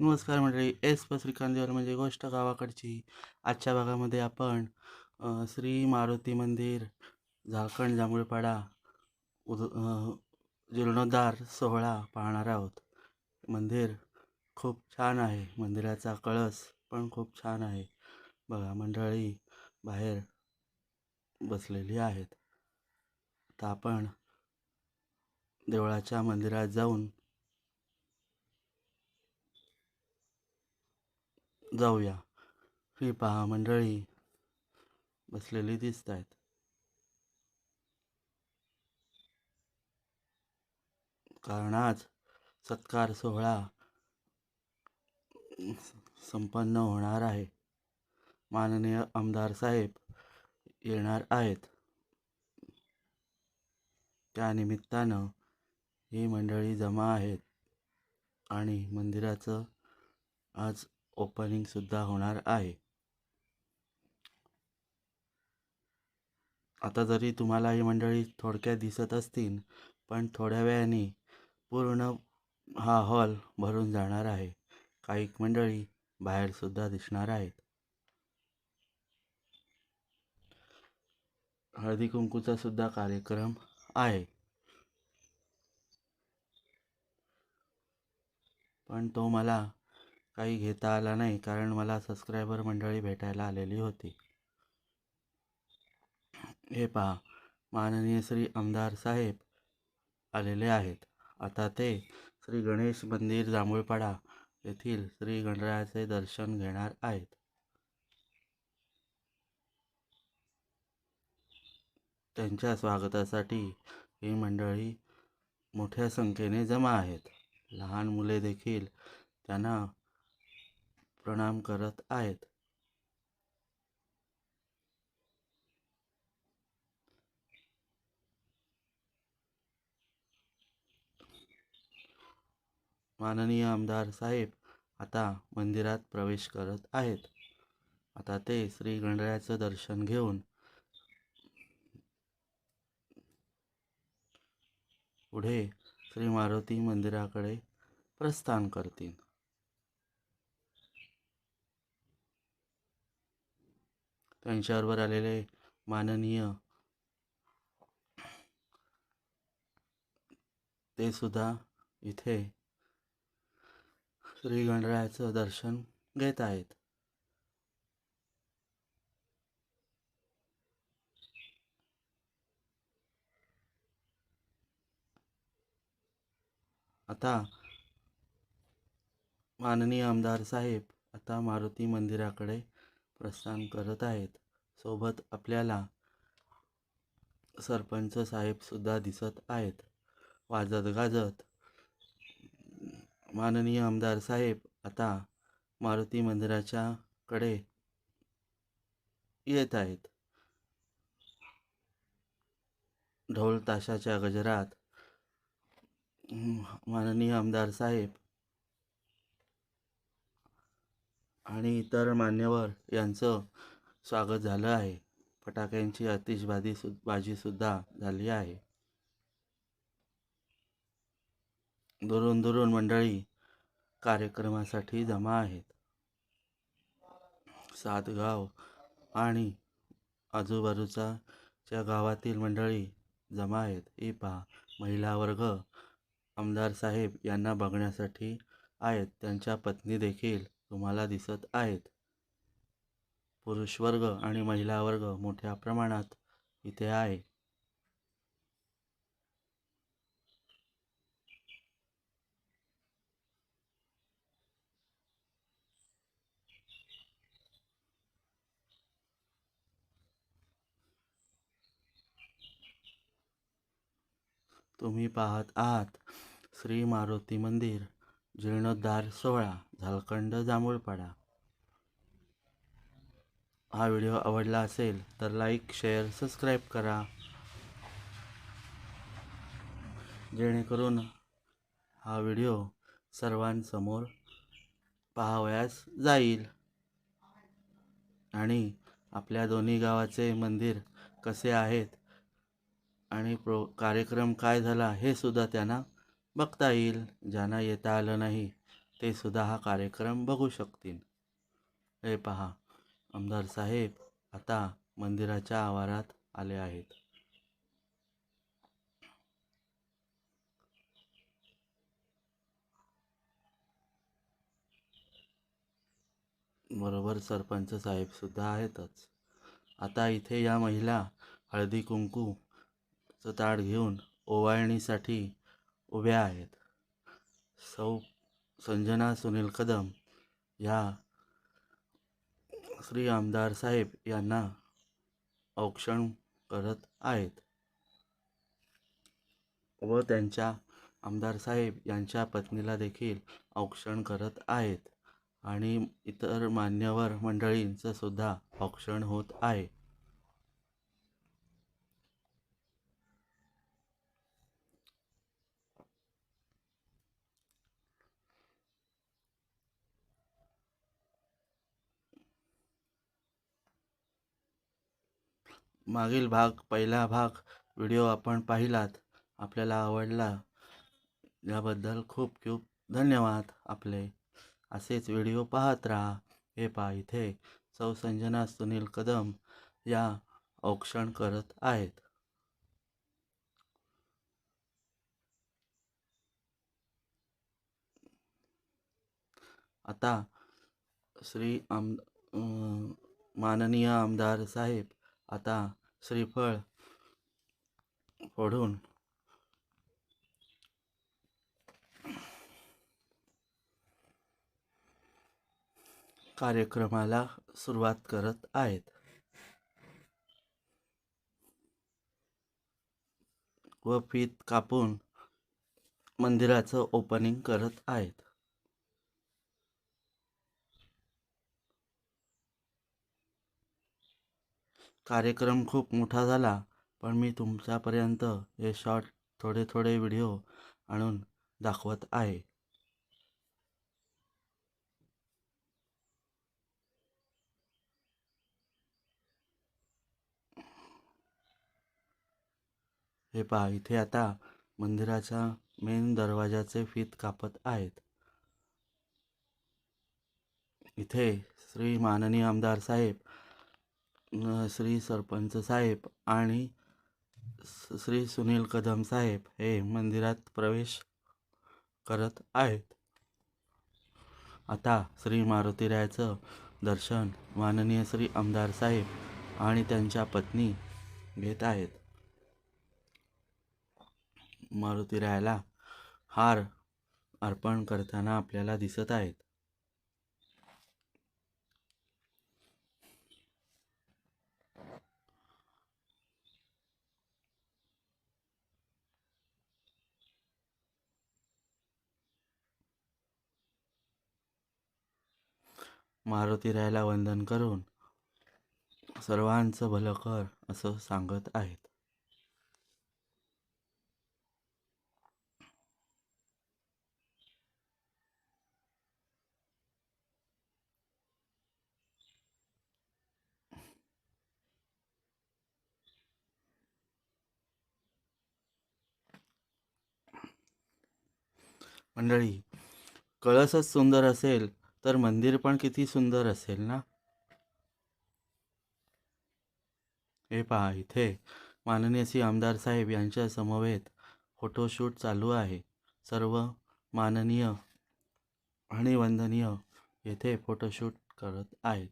नमस्कार मंडळी एस श्रीकांत म्हणजे गोष्ट गावाकडची. आजच्या भागामध्ये आपण श्री मारुती मंदिर झारखंड जांभूळपाडा उद जीर्णोद्धार सोहळा पाहणार आहोत. मंदिर खूप छान आहे. मंदिराचा कळस पण खूप छान आहे. बघा मंडळी बाहेर बसलेली आहेत. आता आपण देवळाच्या मंदिरात जाऊन जाऊया. ही पहा मंडळी बसलेली दिसत आहेत कारण आज सत्कार सोहळा संपन्न होणार आहे. माननीय आमदार साहेब येणार आहेत. त्यानिमित्तानं ही मंडळी जमा आहेत आणि मंदिराचं आज ओपनिंग सुद्धा होणार आहे. आता जरी तुम्हाला ही मंडळी थोडक्यात दिसत असतील पण थोड्या वेळाने पूर्ण हा हॉल भरून जाणार आहे. काही मंडळी बाहेर सुद्धा दिसणार आहेत. हळदी कुंकूचा सुद्धा कार्यक्रम आहे. पण तो मला काही घेता आला नाही कारण मला सबस्क्रायबर मंडळी भेटायला आलेली होती. हे पहा माननीय श्री आमदार साहेब आलेले आहेत. आता ते श्री गणेश मंदिर जांभूळपाडा येथील श्री गणरायाचे दर्शन घेणार आहेत. त्यांच्या स्वागतासाठी ही मंडळी मोठ्या संख्येने जमा आहेत. लहान मुले देखील त्यांना प्रणाम करत आहेत. माननीय आमदार साहेब आता मंदिरात प्रवेश करत आहेत. आता ते श्री गणरायाचं दर्शन घेऊन पुढे श्री मारुती मंदिराकडे प्रस्थान करतील. त्यांच्याबरोबर आलेले माननीय ते सुद्धा इथे श्री गणरायाचं दर्शन घेत आहेत. आता माननीय आमदार साहेब आता मारुती मंदिराकडे प्रस्थान करत आहेत. सोबत आपल्याला सरपंच साहेब सुद्धा दिसत आहेत. वाजत गाजत माननीय आमदार साहेब आता मारुती मंदिराच्या कडे येत आहेत. ढोल ताशाच्या गजरात माननीय आमदार साहेब आणि इतर मान्यवर यांचं स्वागत झालं आहे. फटाक्यांची आतिषबाजी सु बाजीसुद्धा झाली आहे. दुरून दुरून मंडळी कार्यक्रमासाठी जमा आहेत. सातगाव आणि आजूबाजूचा च्या गावातील मंडळी जमा आहेत. ही पहा महिला वर्ग आमदार साहेब यांना बघण्यासाठी आहेत. त्यांच्या पत्नी देखील तुम्हाला दिसत आहेत. पुरुष वर्ग आणि महिला वर्ग मोठ्या प्रमाणात इथे आहे. तुम्ही पाहत आहात श्री मारुती मंदिर. जीर्णोद्धार सोहळा झालखंड जांभूळपाडा. हा व्हिडिओ आवडला असेल तर लाईक शेअर सबस्क्राईब करा. जेणेकरून हा व्हिडिओ सर्वांसमोर पाहावयास जाईल. आणि आपल्या दोन्ही गावाचे मंदिर कसे आहेत आणि प्रो कार्यक्रम काय झाला हे सुद्धा त्यांना बघता येईल ज्यांना येता आलं नाही ते सुद्धा हा कार्यक्रम बघू शकतील. हे पहा आमदार साहेब आता मंदिराच्या आवारात आले आहेत. बरोबर सरपंच साहेब सुद्धा आहेतच. आता इथे या महिला हळदी कुंकूचं ताट घेऊन ओवाळणीसाठी उभ्या आहेत. सौ संजना सुनील कदम या श्री आमदार साहेब यांना औक्षण करत आहेत. व त्यांच्या आमदार साहेब यांच्या पत्नीला देखील औक्षण करत आहेत. आणि इतर मान्यवर मंडळींचं सुद्धा औक्षण होत आहे. मागील भाग पहिला भाग व्हिडिओ आपण पाहिलात आपल्याला आवडला. याबद्दल खूप खूप धन्यवाद आपले. असेच व्हिडिओ पाहत राहा. हे पा इथे सौ संजना सुनील कदम या औक्षण करत आहेत. आता श्री आम माननीय आमदार साहेब आता श्रीफळ फोडून कार्यक्रमाला सुरुवात करत आहेत. व फीत कापून मंदिराचं ओपनिंग करत आहेत. कार्यक्रम खूप मोठा झाला पण मी तुमच्यापर्यंत हे शॉर्ट थोडे थोडे व्हिडिओ आणून दाखवत आहे. हे पहा इथे आता मंदिराच्या मेन दरवाजाचे फीत कापत आहेत. इथे श्री माननीय आमदार साहेब श्री सरपंच साहेब आणि श्री सुनील कदम साहेब हे मंदिरात प्रवेश करत आहेत. आता श्री मारुतीरायाचं दर्शन माननीय श्री आमदार साहेब आणि त्यांच्या पत्नी घेत आहेत. मारुतीरायाला हार अर्पण करताना आपल्याला दिसत आहेत. मारुतीरायाला वंदन करून सर्वांचं भलं कर असं सांगत आहेत. मंडळी कळसच सुंदर असेल तर मंदिर पण किती सुंदर असेल ना? हे पहा इथे माननीय श्री आमदार साहेब यांच्या समवेत फोटोशूट चालू आहे. सर्व माननीय आणि वंदनीय येथे फोटोशूट करत आहेत.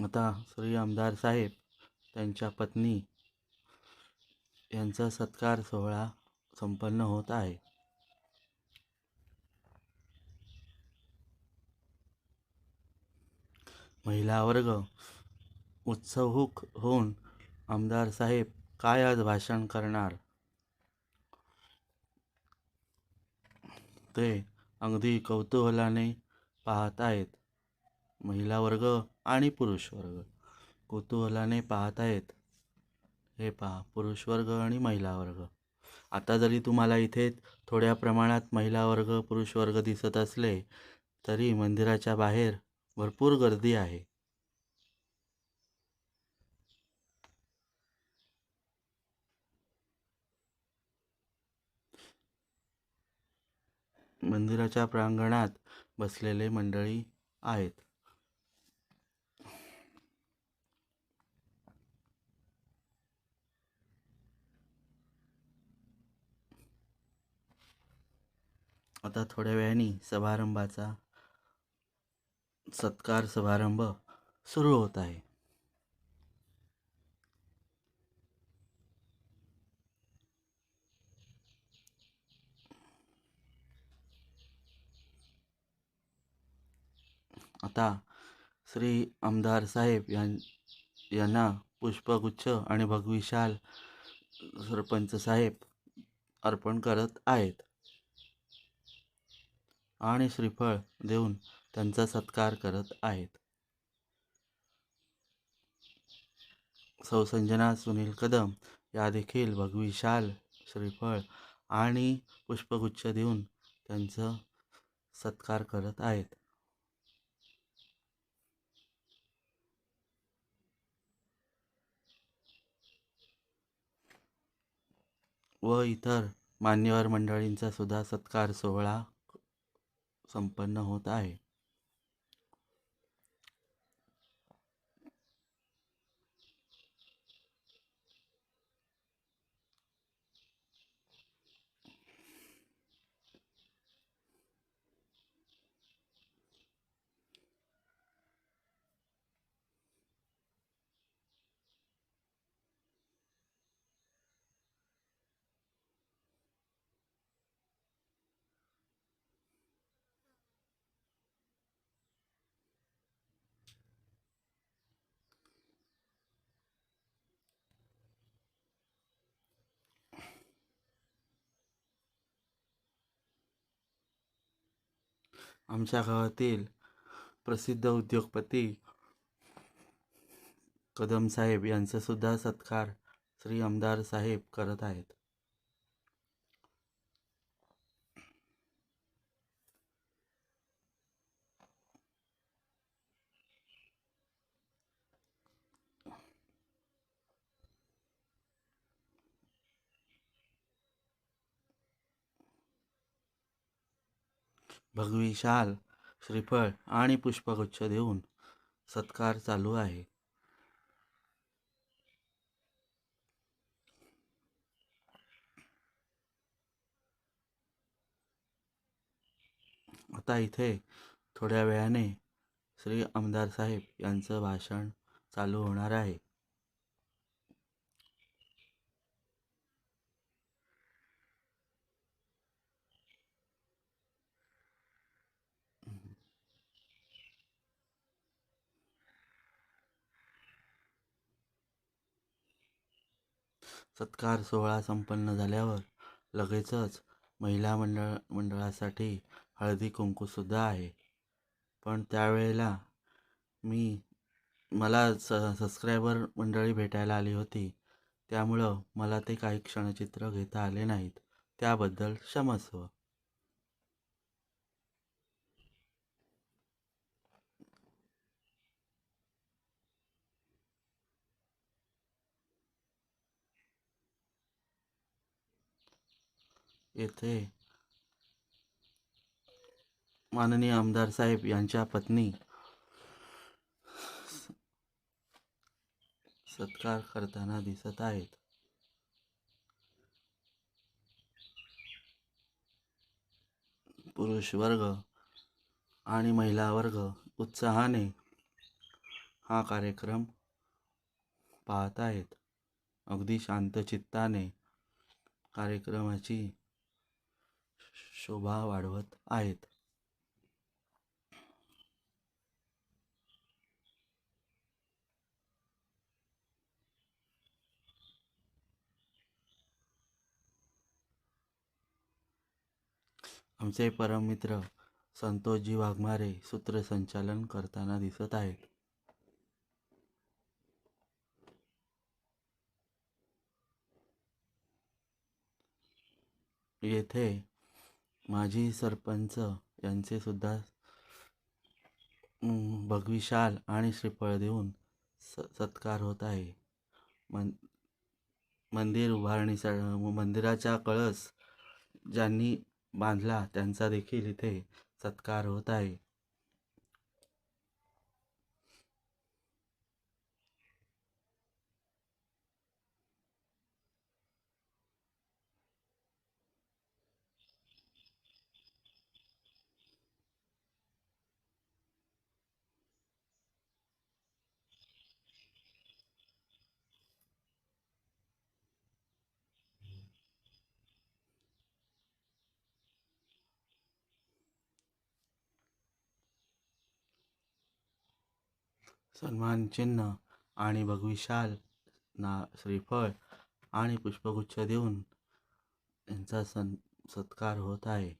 आता श्री आमदार साहेब त्यांच्या पत्नी यांचा सत्कार सोहळा संपन्न होत आहे. महिला वर्ग उत्सवहूक होऊन आमदार साहेब काय आज भाषण करणार? ते अगदी कौतूहलाने पाहत आहेत. महिला वर्ग आणि पुरुष वर्ग कुतूहलाने पाहत आहेत. हे पहा पुरुष वर्ग आणि महिला वर्ग. आता जरी तुम्हाला इथे थोड्या प्रमाणात महिला वर्ग पुरुष वर्ग दिसत असले तरी मंदिराच्या बाहेर भरपूर गर्दी आहे. मंदिराच्या प्रांगणात बसलेले मंडळी आहेत. आता थोड्या वेळाने समारंभाचा सत्कार समारंभ सुरू होत आहे. आता श्री आमदार साहेब यां यांना पुष्पगुच्छ आणि भगविशाल सरपंच साहेब अर्पण करत आहेत. आणि श्रीफळ देऊन त्यांचा सत्कार करत आहेत. सौ संजना सुनील कदम या देखील भगवी शाल श्रीफळ आणि पुष्पगुच्छ देऊन त्यांचं सत्कार करत आहेत. व इतर मान्यवर मंडळींचा सुद्धा सत्कार सोहळा संपन्न होत आहे. आमच्या गावातील प्रसिद्ध उद्योगपती कदम साहेब यांचा सुद्धा सत्कार श्री आमदार साहेब करत आहेत. भगवी शाल श्रीफळ आणि पुष्पगुच्छ देऊन सत्कार चालू आहे. आता इथे थोड्या वेळाने श्री आमदार साहेब यांचं भाषण चालू होणार आहे. सत्कार सोहळा संपन्न झाल्यावर लगेचच महिला मंडळ मंडळासाठी हळदी कुंकूसुद्धा आहे. पण त्यावेळेला मी मला स सबस्क्रायबर मंडळी भेटायला आली होती. त्यामुळं मला ते काही क्षणचित्र घेता आले नाहीत. त्याबद्दल क्षमस्व. येथे माननीय आमदार साहेब यांच्या पत्नी सत्कार करताना दिसत आहेत. पुरुष वर्ग आणि महिला वर्ग उत्साहाने हा कार्यक्रम पाहत आहेत. अगदी शांतचित्ताने कार्यक्रमाची शोभा वाढवत आहेत. आमचे परममित्र संतोषजी वाघमारे सूत्रसंचालन करताना दिसत आहेत. येथे माजी सरपंच यांचे सुद्धा भगवी शाल आणि श्रीफळ देऊन स सत्कार होत आहे. मन मंदिर उभारणीचा मंदिराचा कळस ज्यांनी बांधला त्यांचा देखील इथे सत्कार होत आहे. सन्मानचिन्ह आणि भगवी शाल ना श्रीफळ आणि पुष्पगुच्छ देऊन यांचा सन सत्कार होत आहे.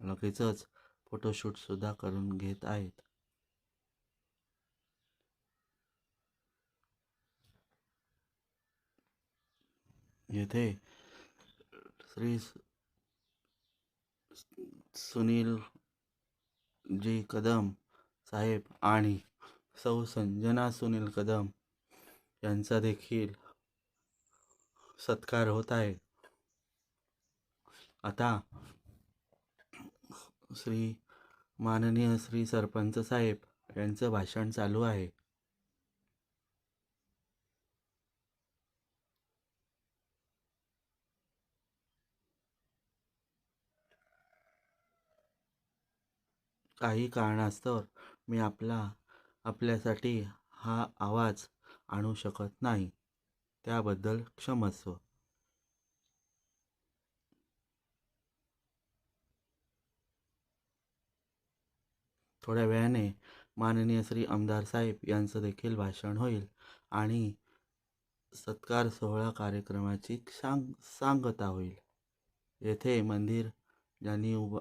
लगेचच फोटोशूटसुद्धा करून घेत आहेत. येथे श्री सुनील जी कदम साहेब आणि सौ संजना सुनील कदम यांचा देखील सत्कार होत आहे. आता श्री माननीय श्री सरपंच साहेब यांचं भाषण चालू आहे. काही कारणास्तव मी आपला आपल्यासाठी हा आवाज आणू शकत नाही. त्याबद्दल क्षमस्व. थोड्या वेळाने माननीय श्री आमदार साहेब यांचं देखील भाषण होईल आणि सत्कार सोहळा कार्यक्रमाची सांग सांगता होईल. येथे मंदिर ज्यांनी उभा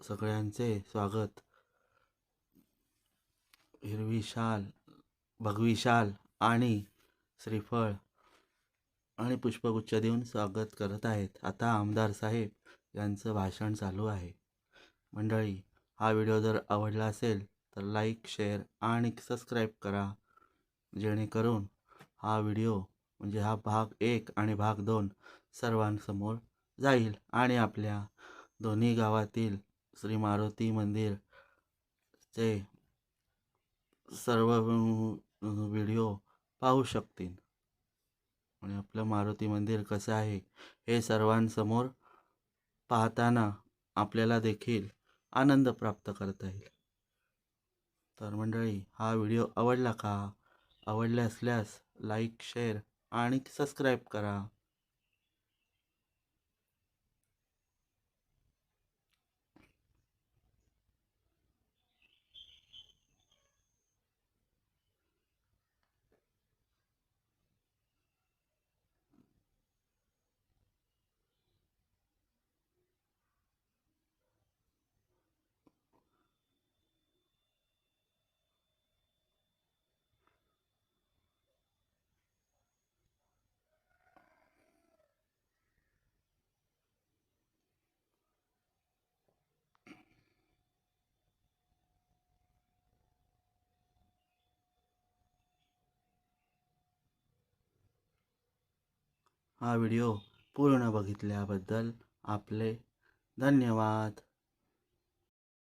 सगळ्यांचे स्वागत. हिरवी शाल भगवी शाल आणि श्रीफळ आणि पुष्पगुच्छ देऊन स्वागत करत आहेत. आता आमदार साहेब यांचं भाषण चालू आहे. मंडळी हा व्हिडिओ जर आवडला असेल तर लाईक शेअर आणि सबस्क्राईब करा. जेणेकरून हा व्हिडिओ म्हणजे हा भाग एक आणि भाग दोन सर्वांसमोर जाईल आणि आपल्या दोन्ही गावातील श्री मारुती मंदिरचे सर्व व्हिडिओ पाहू शकतील. आणि आपलं मारुती मंदिर कसं आहे हे सर्वांसमोर पाहताना आपल्याला देखील आनंद प्राप्त करता येईल. तर मंडळी हा व्हिडिओ आवडला का? आवडला असल्यास लाईक शेअर आणि सबस्क्राईब करा. हा व्हिडिओ पूर्ण बघितल्याबद्दल आपले धन्यवाद.